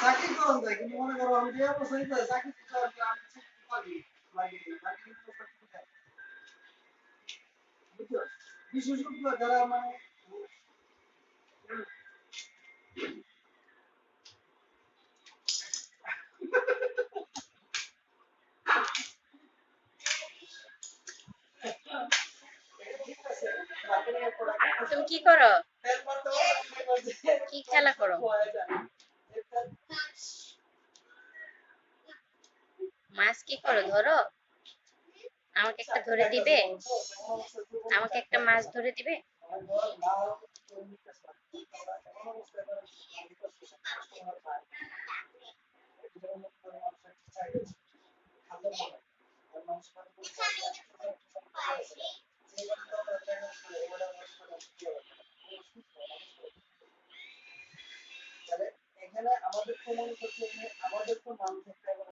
চাকরি যায় কিন্তু মনে করো আমি যে বছর চাকরি পারি যারা মানে তুমি কি করো? কি খেলা করো। মাছ কি করো? ধরো, আমাকে একটা ধরে দিবে? আমাকে একটা মাছ ধরে দিবে? এখানে আমাদের